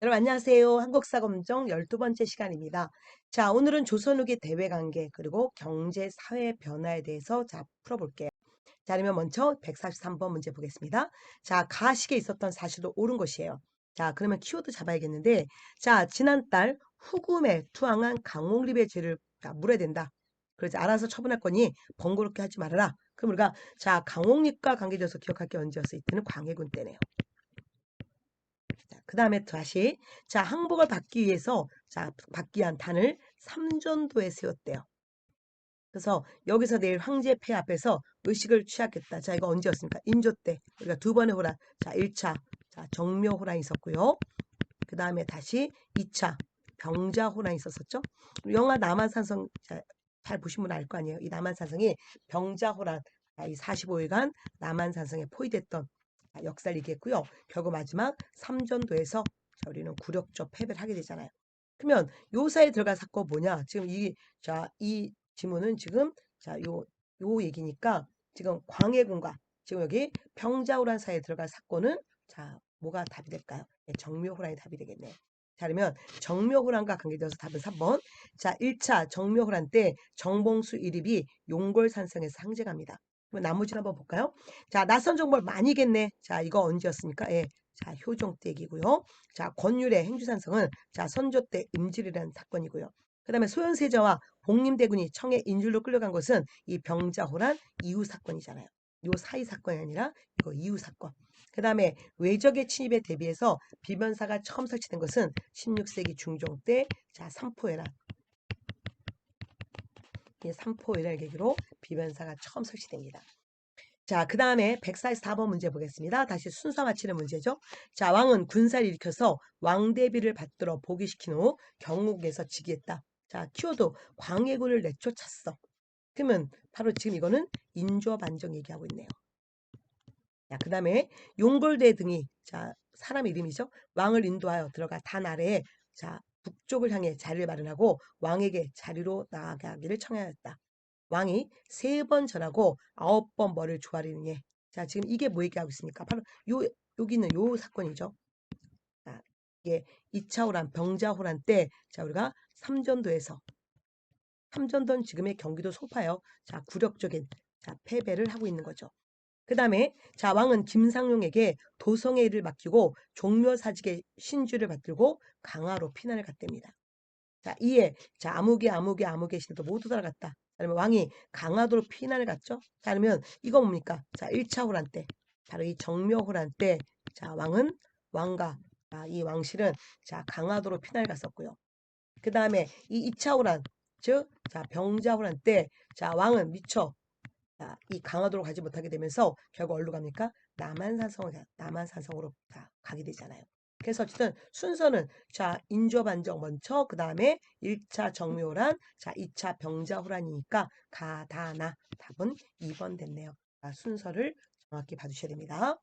여러분 안녕하세요. 한국사검정 12번째 시간입니다. 자, 오늘은 조선 후기 대외관계 그리고 경제 사회 변화에 대해서 자 풀어볼게요. 자, 그러면 먼저 143번 문제 보겠습니다. 자, 가식에 있었던 사실도 옳은 것이에요. 자, 그러면 키워드 잡아야겠는데 자, 지난달 후금에 투항한 강홍립의 죄를 자, 물어야 된다. 그래서 알아서 처분할 거니 번거롭게 하지 말아라. 그럼 우리가 자, 강홍립과 관계돼서 기억할 게 언제였어? 이때는 광해군 때네요. 그 다음에 다시 자 항복을 받기 위해서 자 받기 위한 단을 삼전도에 세웠대요. 그래서 여기서 내일 황제 폐 앞에서 의식을 취하겠다. 자 이거 언제였습니까? 인조 때 우리가 두 번의 호란 자 1차 자 정묘 호란이 있었고요. 그 다음에 다시 2차 병자 호란이 있었었죠. 영화 남한산성 자, 잘 보신 분 알 거 아니에요. 이 남한산성이 병자 호란 이 45일간 남한산성에 포위됐던 역사를 얘기했고요. 결국 마지막 삼전도에서 자, 우리는 굴욕적 패배를 하게 되잖아요. 그러면 요사에 들어간 사건 뭐냐? 지금 이, 자, 이 지문은 지금, 자, 요, 요 얘기니까 지금 광해군과 지금 여기 병자호란 사이에 들어갈 사건은 자, 뭐가 답이 될까요? 네, 정묘호란이 답이 되겠네요. 자, 그러면 정묘호란과 관계되어서 답은 3번. 자, 1차 정묘호란 때 정봉수 일입이 용골산성에서 상징합니다. 나머지를 한번 볼까요? 자, 낯선 정보를 많이 겠네. 자, 이거 언제였습니까? 예. 자, 효종 때 얘기고요. 자, 권율의 행주산성은 자, 선조 때 임질이라는 사건이고요. 그 다음에 소현세자와 복림대군이 청해 인줄로 끌려간 것은 이 병자호란 이후 사건이잖아요. 요 사이 사건이 아니라 이거 이후 사건. 그 다음에 외적의 침입에 대비해서 비변사가 처음 설치된 것은 16세기 중종 때 자, 삼포해란 삼포일을 계기로 비변사가 처음 설치됩니다. 자, 그 다음에 144번 문제 보겠습니다. 다시 순서 맞히는 문제죠. 자, 왕은 군사를 일으켜서 왕대비를 받들어 복위시킨 후 경국에서 즉위했다. 자, 키워드 광해군을 내쫓았어. 그러면 바로 지금 이거는 인조반정 얘기하고 있네요. 자, 그 다음에 용골대 등이 자 사람 이름이죠. 왕을 인도하여 들어가 단 아래에 자 북쪽을 향해 자리를 마련하고 왕에게 자리로 나아가기를 청하였다. 왕이 세 번 전하고 아홉 번 머리를 조아리는 예. 자, 지금 이게 뭐 얘기하고 있습니까? 바로 요 여기는 요 사건이죠. 자, 이게 2차 호란, 병자 호란 때 자, 우리가 삼전도에서 삼전도는 지금의 경기도 소파요. 자, 굴욕적인 자, 패배를 하고 있는 거죠. 그 다음에 자 왕은 김상용에게 도성의 일을 맡기고 종묘사직의 신주를 받들고 강화로 피난을 갔답니다. 자 이에 자 아무개 아무개 아무개 신도 모두 들어갔다. 그러면 왕이 강화도로 피난을 갔죠. 자 그러면 이거 뭡니까? 자 1차 호란 때 바로 이 정묘호란 때 자 왕은 왕과 자, 이 왕실은 자 강화도로 피난을 갔었고요. 그 다음에 이 2차 호란 즉 자 병자호란 때 자 왕은 미처 자, 이 강화도로 가지 못하게 되면서 결국 어디로 갑니까? 남한산성을 남한산성으로 가게 되잖아요. 그래서 어쨌든 순서는 자 인조반정 먼저 그 다음에 1차 정묘란 자 2차 병자호란이니까 가다나 답은 2번 됐네요. 자, 순서를 정확히 봐주셔야 됩니다.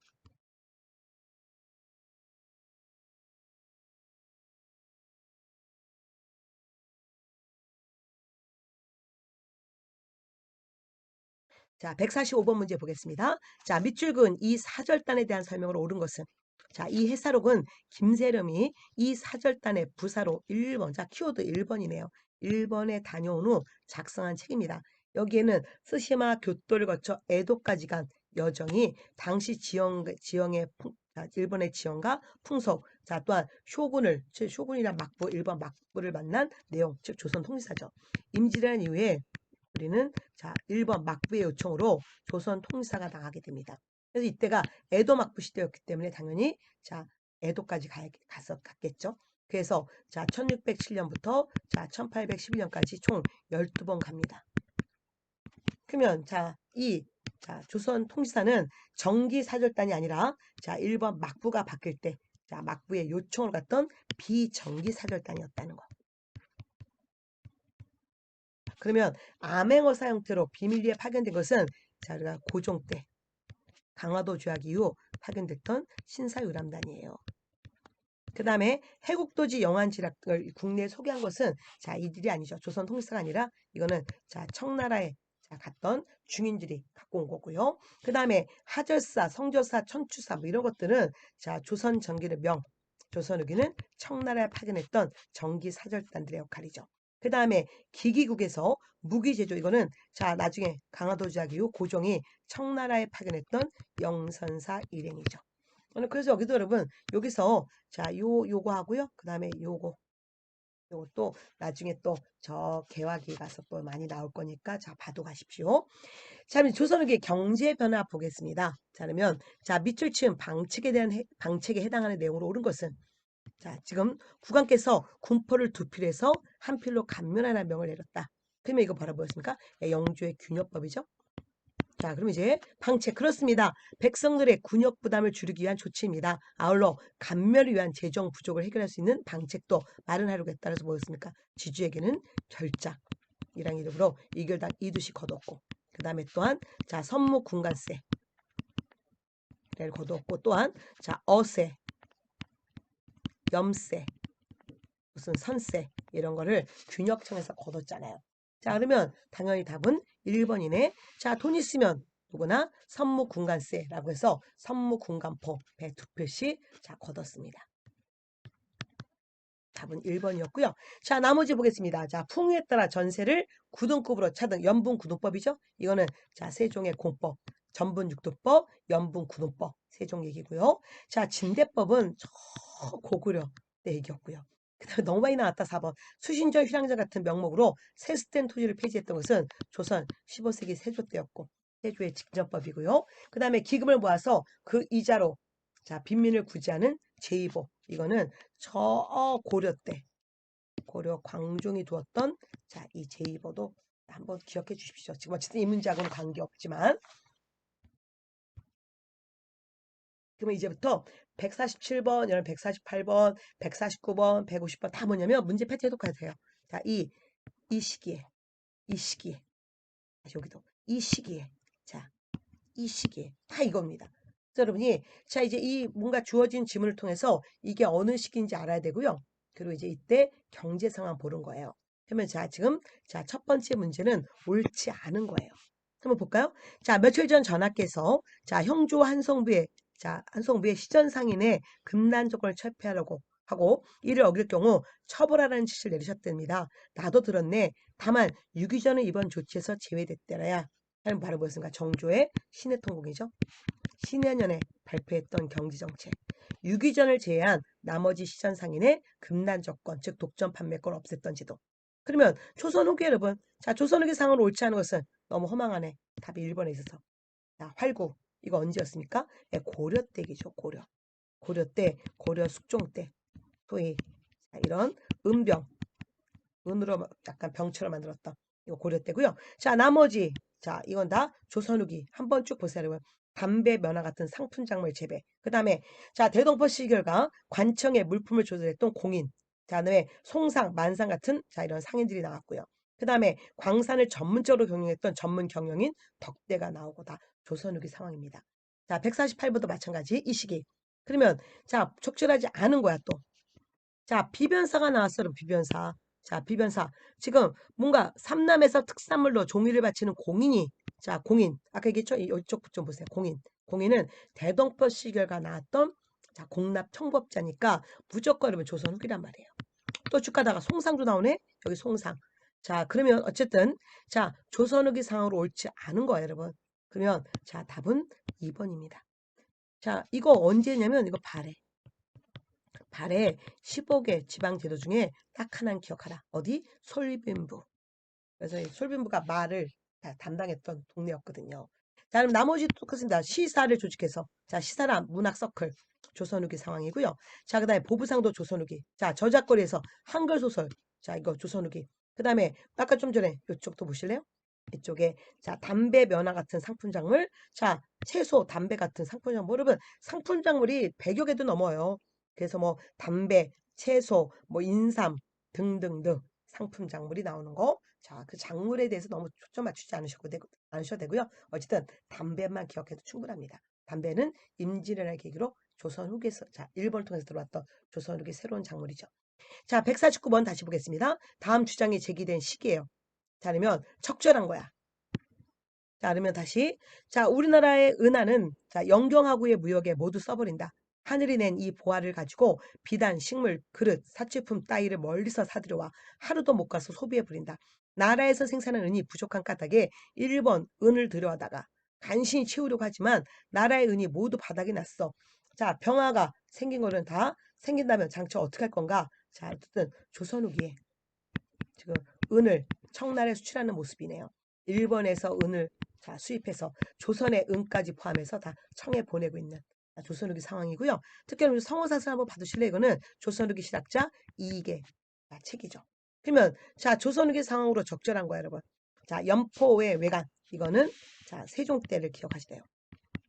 자, 145번 문제 보겠습니다. 자, 밑줄 그은 이 사절단에 대한 설명을 옳은 것은 자, 이 해사록은 김세렴이 이 사절단의 부사로 1번, 자, 키워드 1번이네요. 1번에 다녀온 후 작성한 책입니다. 여기에는 스시마 교토를 거쳐 에도까지 간 여정이 당시 지형, 지형의 자, 일본의 지형과 풍속, 자 또한 쇼군을, 즉 쇼군이란 막부, 일본 막부를 만난 내용, 즉 조선 통치사죠. 임질한 이후에 우리는 자 1번 막부의 요청으로 조선 통사가 나가게 됩니다. 그래서 이때가 에도 막부 시대였기 때문에 당연히 자 에도까지 가, 갔었 갔겠죠. 그래서 자 1607년부터 자 1811년까지 총 12번 갑니다. 그러면 자이 자, 조선 통치사는 정기 사절단이 아니라 자 1번 막부가 바뀔 때 자, 막부의 요청을 갔던 비정기 사절단이었다는 거. 그러면 암행어사 형태로 비밀리에 파견된 것은 자 우리가 고종 때 강화도 조약 이후 파견됐던 신사유람단이에요. 그 다음에 해국도지 영안지락을 국내에 소개한 것은 자 이들이 아니죠. 조선 통치사가 아니라 이거는 자 청나라에 자 갔던 중인들이 갖고 온 거고요. 그 다음에 하절사, 성절사, 천추사 뭐 이런 것들은 자 조선 전기의 명 조선 후기는 청나라에 파견했던 정기 사절단들의 역할이죠. 그 다음에 기기국에서 무기 제조 이거는 자 나중에 강화도 지역 이후 고종이 청나라에 파견했던 영선사 일행이죠. 그래서 여기도 여러분 여기서 자요 요거 하고요. 그 다음에 요거 요것도 나중에 또 저 개화기 가서 또 많이 나올 거니까 자 봐도 가십시오. 자, 그럼 조선 후기 경제 변화 보겠습니다. 자, 그러면 자 밑줄 치은 방책에 대한 해- 방책에 해당하는 내용으로 옳은 것은 자 지금 국왕께서 군포를 두 필에서 한 필로 감면하라는 명을 내렸다. 그러면 이거 뭐라 보였습니까? 예, 영주의 균역법이죠. 자, 그럼 이제 방책 그렇습니다. 백성들의 군역 부담을 줄이기 위한 조치입니다. 아울러 감멸을 위한 재정 부족을 해결할 수 있는 방책도 마련하려고. 그래서 뭐였습니까? 지주에게는 결작이란 이름으로 이결당 이두시 거뒀고 그 다음에 또한 자 선무 군관세를 거두었고 또한 자 어세 염세 무슨 선세 이런 거를 균역청에서 거뒀잖아요. 자 그러면 당연히 답은 1번이네. 자 돈 있으면 누구나 선무 군관세라고 해서 선무 군관포 배두 표씩 자 거뒀습니다. 답은 1번이었고요. 자, 나머지 보겠습니다. 자, 풍에 따라 전세를 구등급으로 차등 연분 구등법이죠. 이거는 자, 세종의 공법, 전분 육두법, 연분 구등법 세종 얘기고요. 자, 진대법은 저 고구려 때 얘기였고요. 그 다음에 너무 많이 나왔다 4번. 수신전 휘랑전 같은 명목으로 세습된 토지를 폐지했던 것은 조선 15세기 세조 때였고 세조의 직전법이고요. 그 다음에 기금을 모아서 그 이자로 자, 빈민을 구제하는 제2보. 이거는 저 고려 때 고려 광종이 두었던 자, 이 제2보도 한번 기억해 주십시오. 지금 어쨌든 이 문제하고는 관계없지만 그러면 이제부터 147번, 여러분 148번, 149번, 150번 다 뭐냐면 문제 패턴이 똑같아요. 자, 이, 이 시기에, 이 시기에, 여기도, 이 시기에, 자, 이 시기에, 다 이겁니다. 그래서 여러분이, 자, 이제 이 뭔가 주어진 지문을 통해서 이게 어느 시기인지 알아야 되고요. 그리고 이제 이때 경제 상황 보는 거예요. 그러면 자, 지금, 자, 첫 번째 문제는 옳지 않은 거예요. 한번 볼까요? 자, 며칠 전 전하께서, 자, 형조 한성부의 자, 한성부의 시전상인의 금난 조건을 철폐하려고 하고 이를 어길 경우 처벌하라는 지시를 내리셨답니다. 나도 들었네. 다만 유기전은 이번 조치에서 제외됐더라야 하는 바로 무엇인가 정조의 신의 통곡이죠. 신해년에 발표했던 경제정책. 유기전을 제외한 나머지 시전상인의 금난 조건, 즉 독점 판매권을 없앴던 지도. 그러면 조선 후기 여러분, 자 조선 후기 상으로 옳지 않은 것은 너무 허망하네. 답이 1번에 있어서. 자, 활구. 이거 언제였습니까? 예, 고려 때기죠. 고려. 고려 때, 고려 숙종 때. 소위 자, 이런 은병. 은으로 약간 병처럼 만들었던 이거 고려 때고요. 자, 나머지 자, 이건 다 조선 후기. 한번 쭉 보세요, 여러분. 담배 면화 같은 상품 작물 재배. 그다음에 자, 대동포 시결과 관청의 물품을 조절했던 공인. 자, 그다음에 송상, 만상 같은 자, 이런 상인들이 나왔고요. 그 다음에 광산을 전문적으로 경영했던 전문 경영인 덕대가 나오고 다 조선 후기 상황입니다. 자, 148번도 마찬가지 이 시기. 그러면 자, 적절하지 않은 거야 또. 자, 비변사가 나왔어요. 비변사. 자, 비변사. 지금 뭔가 삼남에서 특산물로 종이를 바치는 공인이 자, 공인. 아까 얘기했죠? 이- 이쪽 좀 보세요. 공인. 공인은 대동포 시결과 나왔던 자, 공납 청법자니까 무조건 여러분 조선 후기란 말이에요. 또 축하다가 송상도 나오네. 여기 송상. 자, 그러면 어쨌든 자, 조선 후기 상으로 옳지 않은 거예요, 여러분. 그러면 자, 답은 2번입니다. 자, 이거 언제냐면 이거 발해. 발해 15개 지방 제도 중에 딱 하나는 기억하라. 어디? 솔빈부. 그래서 이 솔빈부가 말을 다 담당했던 동네였거든요. 자, 그럼 나머지 똑같습니다. 시사를 조직해서 자, 시사란 문학 서클 조선 후기 상황이고요. 자, 그 다음에 보부상도 조선 후기. 자, 저작거리에서 한글 소설. 자, 이거 조선 후기. 그 다음에 아까 좀 전에 이쪽도 보실래요? 이쪽에 자 담배 면화 같은 상품 작물, 자 채소, 담배 같은 상품 작물. 여러분 상품 작물이 100여 개도 넘어요. 그래서 뭐 담배, 채소, 뭐 인삼 등등등 상품 작물이 나오는 거. 자 그 작물에 대해서 너무 초점 맞추지 않으셔도 되고 않으셔도 되고요. 어쨌든 담배만 기억해도 충분합니다. 담배는 임진왜란 계기로 조선 후기에서 자 일본을 통해서 들어왔던 조선 후기 새로운 작물이죠. 자 149번 다시 보겠습니다. 다음 주장이 제기된 시기예요. 자, 그러면 적절한 거야. 자, 그러면 다시. 자, 우리나라의 은하는 자, 영경하고의 무역에 모두 써버린다. 하늘이 낸 이 보화를 가지고 비단, 식물, 그릇, 사치품 따위를 멀리서 사들여와 하루도 못 가서 소비해 버린다. 나라에서 생산한 은이 부족한 까닭에 일본 은을 들여다가 간신히 채우려고 하지만 나라의 은이 모두 바닥이 났어. 자, 병화가 생긴 거는 다 생긴다면 장차 어떻게 할 건가? 자, 어쨌든 조선 후기에 지금 은을 청나라에 수출하는 모습이네요. 일본에서 은을 자, 수입해서 조선의 은까지 포함해서 다 청에 보내고 있는 자, 조선 후기 상황이고요. 특별히 성호사슬 한번 봐두실래요? 이거는 조선 후기 시작자 이익의 자, 책이죠. 그러면 자 조선 후기 상황으로 적절한 거예요, 여러분. 자 연포의 외관 이거는 자 세종 때를 기억하시래요.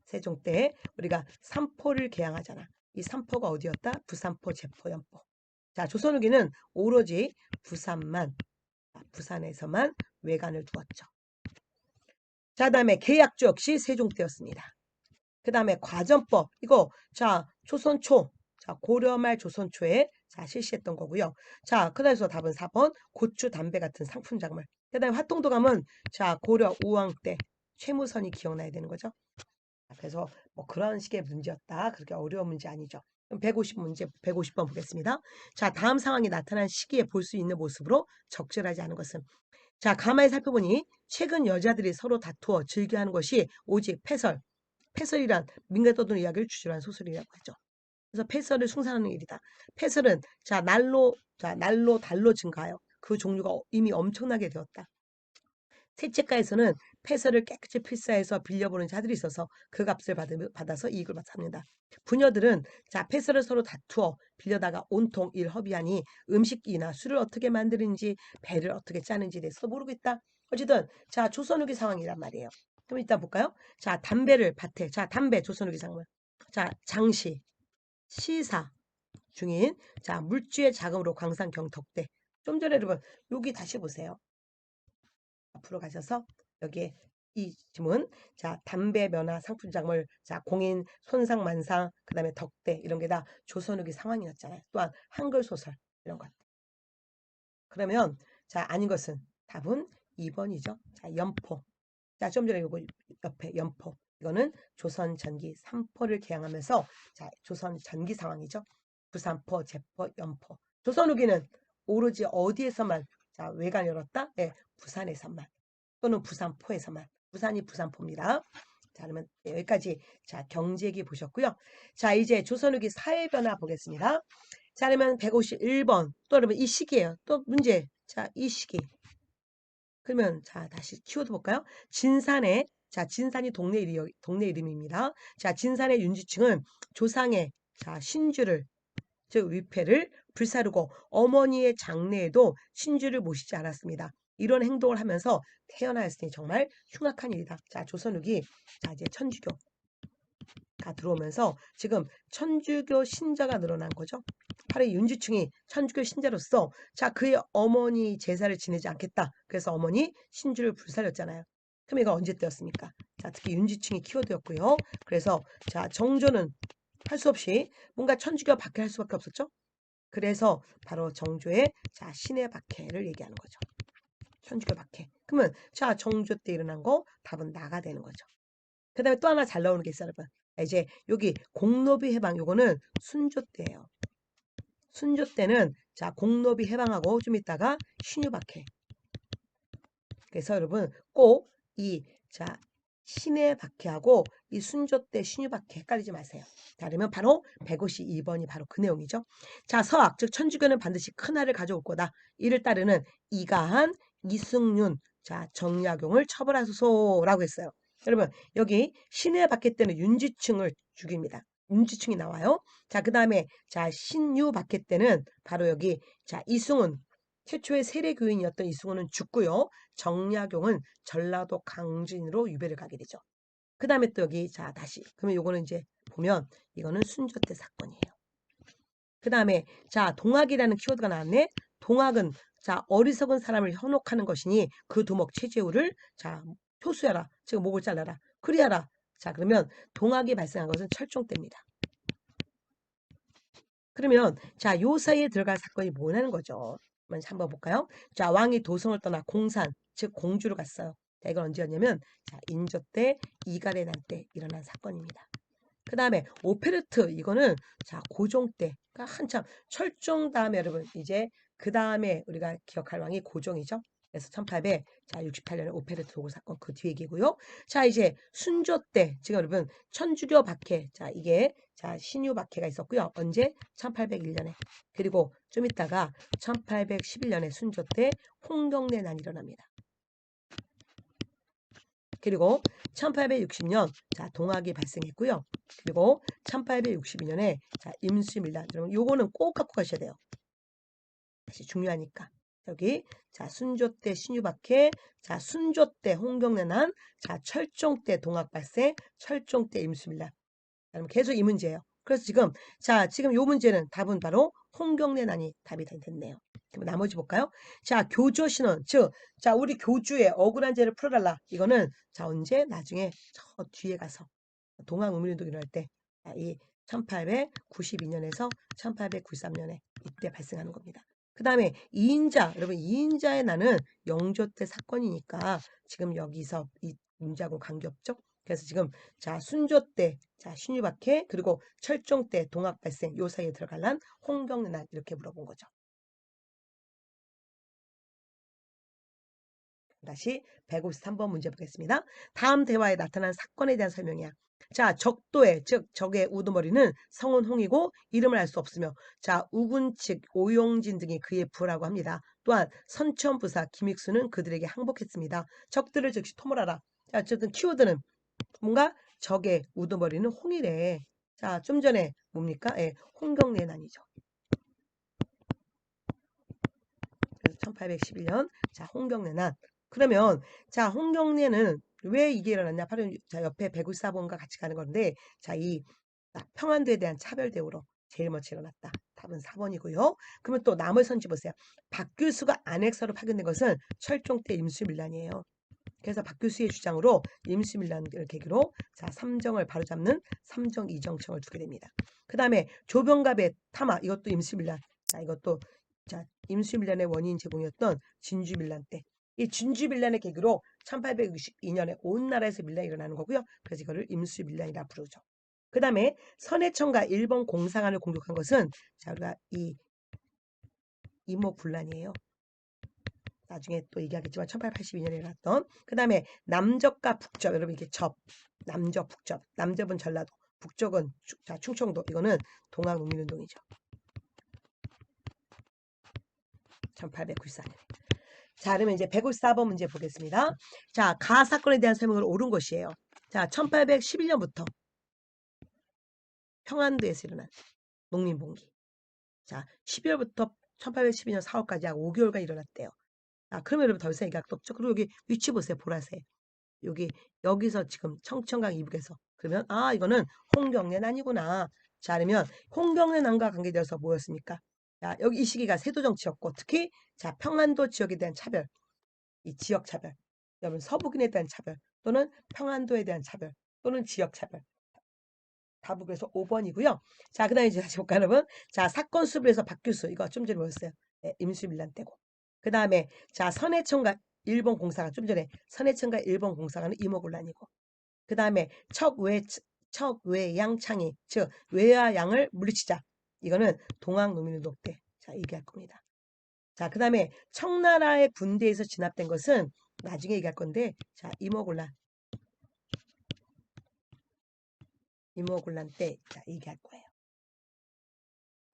세종 때 우리가 삼포를 개항하잖아. 이 삼포가 어디였다? 부산포, 제포, 연포. 자 조선 후기는 오로지 부산만 아, 부산에서만 외관을 두었죠. 자 다음에 계약주 역시 세종 때였습니다. 그 다음에 과전법 이거 자 조선초 자 고려말 조선초에 자 실시했던 거고요. 자 그다음에서 답은 4번 고추 담배 같은 상품 작물. 그 다음에 활동도감은 자 고려 우왕 때 최무선이 기억나야 되는 거죠. 그래서 뭐 그런 식의 문제였다. 그렇게 어려운 문제 아니죠. 그럼 150 문제 150번 보겠습니다. 자 다음 상황이 나타난 시기에 볼 수 있는 모습으로 적절하지 않은 것은 자 가만히 살펴보니 최근 여자들이 서로 다투어 즐겨하는 것이 오직 패설 패설이란 민가 떠도는 이야기를 주제로 한 소설이라고 하죠. 그래서 패설을 숭상하는 일이다. 패설은 자 날로 자 날로 달로 증가하여 그 종류가 이미 엄청나게 되었다. 세채가에서는 폐설을 깨끗이 필사해서 빌려보는 자들이 있어서 그 값을 받아서 이익을 받습니다. 부녀들은 자 폐설을 서로 다투어 빌려다가 온통 일허비하니 음식이나 술을 어떻게 만드는지 배를 어떻게 짜는지에 대해서 모르고 있다. 어쨌든 자 조선 후기 상황이란 말이에요. 그럼 이따 볼까요? 자 담배를 밭에 자 담배 조선 후기 상황. 자 장시 시사 중인 자 물주의 자금으로 광산 경덕대 좀 전에 여러분 여기 다시 보세요. 앞으로 가셔서 여기에 이 지문 자 담배 면화 상품 작물 자 공인 손상 만상 그다음에 덕대 이런 게 다 조선 후기 상황이었잖아요. 또한 한글 소설 이런 것. 그러면 자 아닌 것은 답은 2번이죠. 자 연포. 자 좀 전에 요거 옆에 연포. 이거는 조선 전기 3포를 개항하면서 자 조선 전기 상황이죠. 부산포, 제포, 연포. 조선 후기는 오로지 어디에서만 자 외관 열었다? 네, 부산에서만 또는 부산 포에서만 부산이 부산포입니다. 자 그러면 여기까지 자 경제기 보셨고요. 자 이제 조선 후기 사회 변화 보겠습니다. 자 그러면 151번 또 여러분 이 시기예요. 또 문제 자 이 시기 그러면 자 다시 키워드 볼까요? 진산의 자 진산이 동네 이름 동네 이름입니다. 자 진산의 윤지층은 조상의 자 신주를 즉 위패를 불사르고 어머니의 장례에도 신주를 모시지 않았습니다. 이런 행동을 하면서 태어나였으니 정말 흉악한 일이다. 자, 조선 후기 자, 이제 천주교 가 들어오면서 지금 천주교 신자가 늘어난 거죠. 바로 윤지충이 천주교 신자로서 자, 그의 어머니 제사를 지내지 않겠다. 그래서 어머니 신주를 불살렸잖아요. 그럼 이거 언제 때였습니까? 자, 특히 윤지충이 키워드였고요. 그래서 자, 정조는 할 수 없이 뭔가 천주교 박해할 수밖에 없었죠. 그래서 바로 정조의 자 신의 박해를 얘기하는 거죠. 천주교 박해. 그러면 자 정조 때 일어난 거 답은 나가 되는 거죠. 그 다음에 또 하나 잘 나오는 게 있어요, 여러분. 이제 여기 공노비 해방 요거는 순조 때예요. 순조 때는 자 공노비 해방하고 좀 있다가 신유 박해. 그래서 여러분 꼭 이 자 신의 박해하고 이 순조 때 신유 박해 헷갈리지 마세요. 자, 그러면 바로 152번이 바로 그 내용이죠. 자, 서학, 즉 천주교는 반드시 큰 알을 가져올 거다. 이를 따르는 이가한, 이승윤, 자 정약용을 처벌하소서라고 했어요. 여러분 여기 신의 박해 때는 윤지층을 죽입니다. 윤지층이 나와요. 자, 그 다음에 자 신유 박해 때는 바로 여기 자 이승훈 최초의 세례 교인이었던 이승훈은 죽고요. 정약용은 전라도 강진으로 유배를 가게 되죠. 그 다음에 또 여기 자 다시 그러면 요거는 이제 보면 이거는 순조 때 사건이에요. 그 다음에 자 동학이라는 키워드가 나왔네. 동학은 자 어리석은 사람을 현혹하는 것이니 그 두목 체제우를 자 표수하라. 지금 목을 잘라라. 그리하라. 자 그러면 동학이 발생한 것은 철종 때입니다. 그러면 자 요 사이에 들어갈 사건이 뭐냐는 거죠. 한번 볼까요? 자 왕이 도성을 떠나 공산 즉 공주로 갔어요. 자, 이건 언제였냐면 자 인조 때 이갈의 난 때 일어난 사건입니다. 그 다음에 오페르트 이거는 자 고종 때 그러니까 한참 철종 다음에 여러분 이제 그 다음에 우리가 기억할 왕이 고종이죠. 그래서 1800, 자 68년에 오페르트 도구 사건 그 뒤에 얘기고요. 자 이제 순조 때 지금 여러분 천주교 박해 자 이게 자 신유 박해가 있었고요. 언제 1801년에 그리고 좀 있다가 1811년에 순조 때 홍경래 난이 일어납니다. 그리고 1860년 자 동학이 발생했고요. 그리고 1862년에 자 임수밀란 여러분 요거는 꼭 갖고 가셔야 돼요. 다시 중요하니까 여기 자 순조 때 신유박해 자 순조 때 홍경래난 자 철종 때 동학 발생 철종 때 임수밀란 그럼 계속 이 문제예요. 그래서 지금 자 지금 요 문제는 답은 바로 홍경래난이 답이 됐네요. 그럼 나머지 볼까요? 자 교조 신원 즉자 우리 교주의 억울한 죄를 풀어달라 이거는 자 언제 나중에 저 뒤에 가서 동학 의문운동 일어날 때이 1892년에서 1893년에 이때 발생하는 겁니다. 그 다음에 2인자 여러분 2인자의 나는 영조 때 사건이니까 지금 여기서 이 문제하고 관계없죠? 그래서 지금 자 순조 때, 자 신유박해 그리고 철종 때 동학 발생 요 사이에 들어갈란 홍경난 이렇게 물어본 거죠. 다시 153번 문제 보겠습니다. 다음 대화에 나타난 사건에 대한 설명이야. 자, 적도의 즉 적의 우두머리는 성은 홍이고 이름을 알 수 없으며 자, 우군 측 오용진 등이 그의 부라고 합니다. 또한 선천 부사 김익수는 그들에게 항복했습니다. 적들을 즉시 토벌하라. 자, 어쨌든 키워드는 뭔가 적의 우두머리는 홍이래. 자, 좀 전에 뭡니까? 예, 홍경래 난이죠. 그래서 1811년 자, 홍경래 난. 그러면 자, 홍경래는 왜 이게 일어났냐? 바로 자, 옆에 154번과 같이 가는 건데 자, 이 평안도에 대한 차별 대우로 제일 먼저 일어났다. 답은 4번이고요. 그러면 또 나머지 선지 보세요. 박규수가 안핵사로 파견된 것은 철종 때 임수밀란이에요. 그래서 박교수의 주장으로 임수밀란을 계기로 자 삼정을 바로잡는 삼정 이정청을 두게 됩니다. 그 다음에 조병갑의 타마 이것도 임수밀란 자 이것도 자 임수밀란의 원인 제공이었던 진주밀란 때 이 진주밀란의 계기로 1862년에 온 나라에서 밀란이 일어나는 거고요. 그래서 이거를 임수 밀란이라 부르죠. 그 다음에 선해청과 일본 공상안을 공격한 것은 자 우리가 이 이모군란이에요. 나중에 또 얘기하겠지만 1882년에 일어났던 그 다음에 남접과 북접 여러분 이게 접 남접 북접 남접은 전라도 북적은 자 충청도 이거는 동학농민운동이죠 1894년에 자 그러면 이제 154번 문제 보겠습니다 자 가 사건에 대한 설명을 옳은 것이에요 자 1811년부터 평안도에서 일어난 농민봉기 자 12월부터 1812년 4월까지 약 5개월간 일어났대요 아, 그러면 여러분 더 이상 얘기할 거 없죠. 그리고 여기 위치 보세요. 보라색. 여기 여기서 지금 청천강 이북에서 그러면 아 이거는 홍경래 난이구나. 자 그러면 홍경래 난과 관계되어서 뭐였습니까? 자 여기 이 시기가 세도 정치였고 특히 자 평안도 지역에 대한 차별, 이 지역 차별, 여러분 서북인에 대한 차별 또는 평안도에 대한 차별 또는 지역 차별. 그래서 5번이고요. 자, 그 다음에 이제 다시 볼까요, 여러분? 자, 사건 수비에서 박규수. 이거 좀 전에 뭐였어요? 네, 임수밀란 때고. 그 다음에 자 선해청과 일본 공사가 좀 전에 선해청과 일본 공사가는 이모곤란이고 그 다음에 척외 척외 양창이 즉 외와 양을 물리치자 이거는 동학 노민운동 때 자 얘기할 겁니다. 자 그 다음에 청나라의 군대에서 진압된 것은 나중에 얘기할 건데 자 이모곤란 이모곤란 때 자, 얘기할 거예요.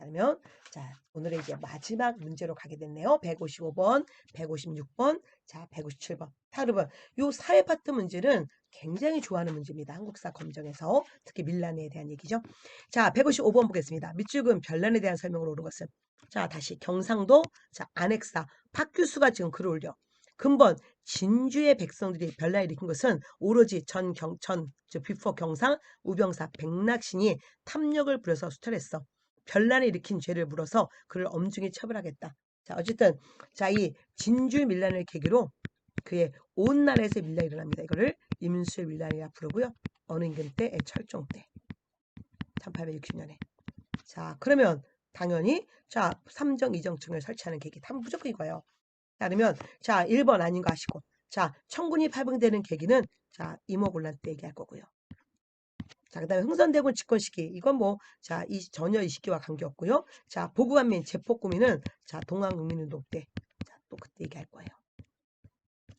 그러면 자 오늘의 이제 마지막 문제로 가게 됐네요. 155번, 156번, 자 157번. 자 여러분 요 사회 파트 문제는 굉장히 좋아하는 문제입니다. 한국사 검정에서 특히 밀란에 대한 얘기죠. 자 155번 보겠습니다. 밑줄근 별난에 대한 설명을 오른 것은 자 다시 경상도 자 안핵사 박규수가 지금 글을 올려 근본 진주의 백성들이 별난을 일으킨 것은 오로지 전 경천 즉 비포 경상 우병사 백낙신이 탐욕을 부려서 수탈했어. 별난을 일으킨 죄를 물어서 그를 엄중히 처벌하겠다. 자, 어쨌든 자, 이 진주 밀란을 계기로 그의 온 나라에서 밀란이 일어납니다. 이거를 임수 밀란이라 부르고요. 어느 임금 때? 철종 때. 1860년에. 자, 그러면 당연히 자, 삼정 이정층을 설치하는 계기. 다 무조건 이거예요. 자, 그러면 자, 1번 아닌 거 아시고. 자, 청군이 파병되는 계기는 자, 이모곤란 때 얘기할 거고요. 자, 그 다음에 흥선대군 집권 시기. 이건 뭐, 자, 이, 전혀 이 시기와 관계없고요. 자, 보국안민 제폭구민은, 자, 동학농민운동 때. 자, 또 그때 얘기할 거예요.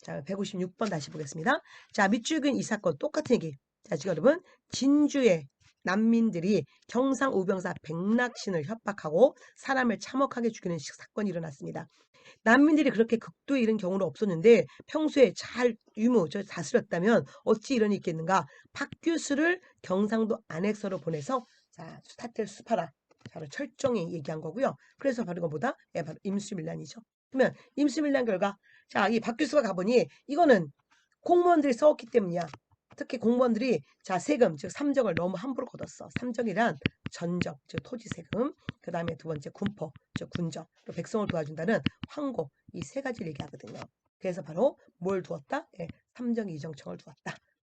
자, 156번 다시 보겠습니다. 자, 밑줄근 이 사건 똑같은 얘기. 자, 지금 여러분, 진주의 난민들이 경상 우병사 백낙신을 협박하고 사람을 참혹하게 죽이는 시- 사건이 일어났습니다. 난민들이 그렇게 극도에 이른 경우는 없었는데 평소에 잘 유무, 저 다스렸다면 어찌 이런 일이 있겠는가? 박규수를 경상도 안핵서로 보내서 자, 스타트를 수습하라. 바로 철종이 얘기한 거고요. 그래서 바로 이거보다 예, 바로 임수밀란이죠. 그러면 임수밀란 결과 자, 이 박규수가 가보니 이거는 공무원들이 써왔기 때문이야. 특히 공무원들이 자 세금 즉 삼정을 너무 함부로 걷었어. 삼정이란 전적 즉 토지 세금, 그 다음에 두 번째 군포 즉 군적, 또 백성을 도와준다는 황고 이 세 가지를 얘기하거든요. 그래서 바로 뭘 두었다? 예, 삼정 이정청을 두었다.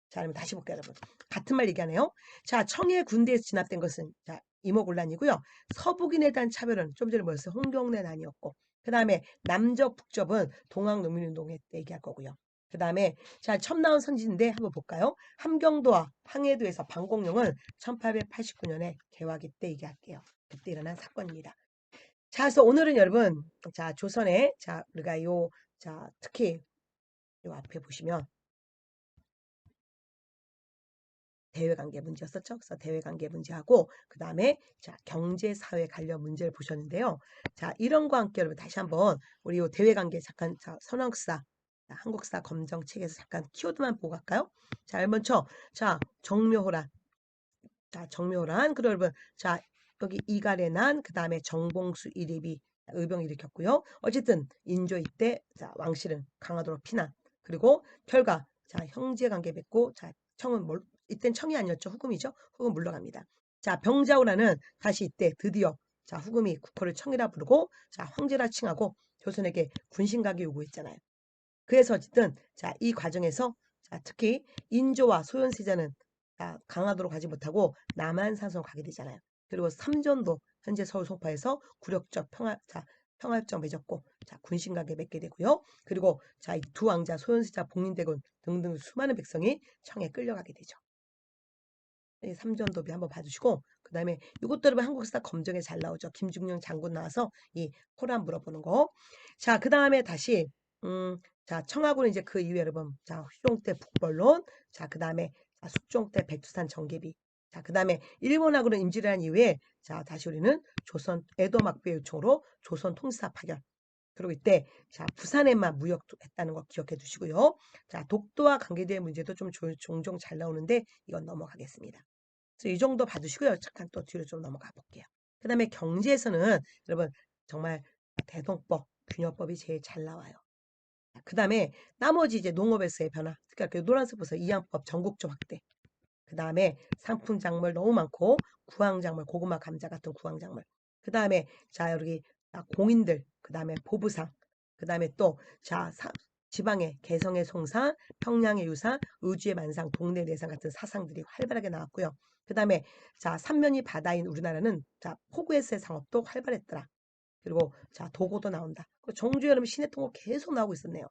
자, 그러면 다시 볼게요, 여러분. 같은 말 얘기하네요. 자, 청해 군대에서 진압된 것은 자 이모곤란이고요. 서북인에 대한 차별은 좀 전에 뭐였어요? 홍경래 난이었고, 그 다음에 남적 북접은 동학농민운동회 때 얘기할 거고요. 그 다음에 자 처음 나온 선지인데 한번 볼까요? 함경도와 황해도에서 방공룡은 1889년에 개화기 때 얘기할게요. 그때 일어난 사건입니다. 자, 그래서 오늘은 여러분 자 조선의 자 우리가 요 자 특히 요 앞에 보시면 대외관계 문제였었죠. 그래서 대외관계 문제하고 그 다음에 자 경제 사회 관련 문제를 보셨는데요. 자 이런 거 함께 여러분 다시 한번 우리 요 대외관계 잠깐 자 선왕사 자, 한국사 검정 책에서 잠깐 키워드만 보고 갈까요? 자, 먼저 자 정묘호란 자 정묘호란 그리고 여러분 자 여기 이갈의 난그 다음에 정봉수 이립이 의병 일으켰고요. 어쨌든 인조 이때 자 왕실은 강화도로 피난 그리고 결과 자 형제 관계 맺고 자 청은 뭘 이땐 청이 아니었죠 후금이죠 후금 물러갑니다. 자 병자호란은 다시 이때 드디어 자 후금이 국호를 청이라 부르고 자 황제라 칭하고 조선에게 군신각이 요구했잖아요. 그래서 어쨌든 자 이 과정에서 자 특히 인조와 소현세자는 자, 강화도로 가지 못하고 남한산성으로 가게 되잖아요. 그리고 삼전도 현재 서울 송파에서 굴욕적 평화 자 평화협정 맺었고 자 군신각에 맺게 되고요. 그리고 자 이 두 왕자 소현세자 복린대군 등등 수많은 백성이 청에 끌려가게 되죠. 이 삼전도비 한번 봐주시고 그 다음에 이것도 여러분 한국사 검정에 잘 나오죠. 김중령 장군 나와서 이 호란 물어보는 거. 자 그 다음에 다시 음, 자 청하고는 이제 그 이후에 여러분 자 휴종 때 북벌론 자 그 다음에 자, 숙종 때 백두산 정계비 자 그 다음에 일본하고는 임질한 이후에 자 다시 우리는 조선 에도 막부의 요청으로 조선 통치사 파견 그리고 이때 자 부산에만 무역했다는 거 기억해 두시고요. 자 독도와 관계된 문제도 좀 조- 종종 잘 나오는데 이건 넘어가겠습니다. 그래서 이 정도 봐두시고요. 잠깐 또 뒤로 좀 넘어가 볼게요. 그 다음에 경제에서는 여러분 정말 대동법, 균형법이 제일 잘 나와요. 그 다음에 나머지 이제 농업에서의 변화, 그러니까 그 노란색 보세요. 이양법 전국적 확대. 그 다음에 상품 작물 너무 많고 구황 작물, 고구마, 감자 같은 구황 작물. 그 다음에 자 여기 아, 공인들, 그 다음에 보부상, 그 다음에 또자 지방의 개성의 송사, 평양의 유사, 의주의 만상, 동네 내상 같은 사상들이 활발하게 나왔고요. 그 다음에 자 삼면이 바다인 우리나라는 자 포구에서의 상업도 활발했더라. 그리고 자 도고도 나온다. 그 정주 여름 시내 통곡 계속 나오고 있었네요.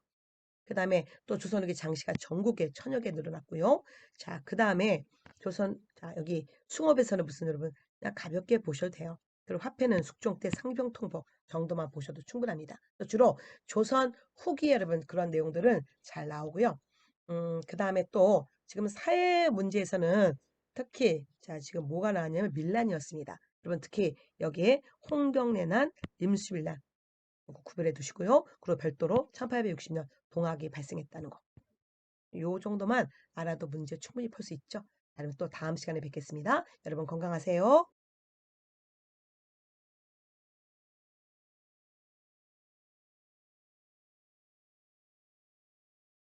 그 다음에 또 조선의 장시가 전국에 천여 개 늘어났고요. 자, 그 다음에 조선, 자, 여기 숭업에서는 무슨 여러분, 그냥 가볍게 보셔도 돼요. 그리고 화폐는 숙종 때 상병통보 정도만 보셔도 충분합니다. 주로 조선 후기 여러분 그런 내용들은 잘 나오고요. 음, 그 다음에 또 지금 사회 문제에서는 특히 자 지금 뭐가 나왔냐면 밀란이었습니다. 여러분 특히 여기에 홍경래난, 임수밀란 구별해 두시고요. 그리고 별도로 1860년 동학이 발생했다는 거. 요 정도만 알아도 문제 충분히 풀 수 있죠. 그러면 또 다음 시간에 뵙겠습니다. 여러분 건강하세요.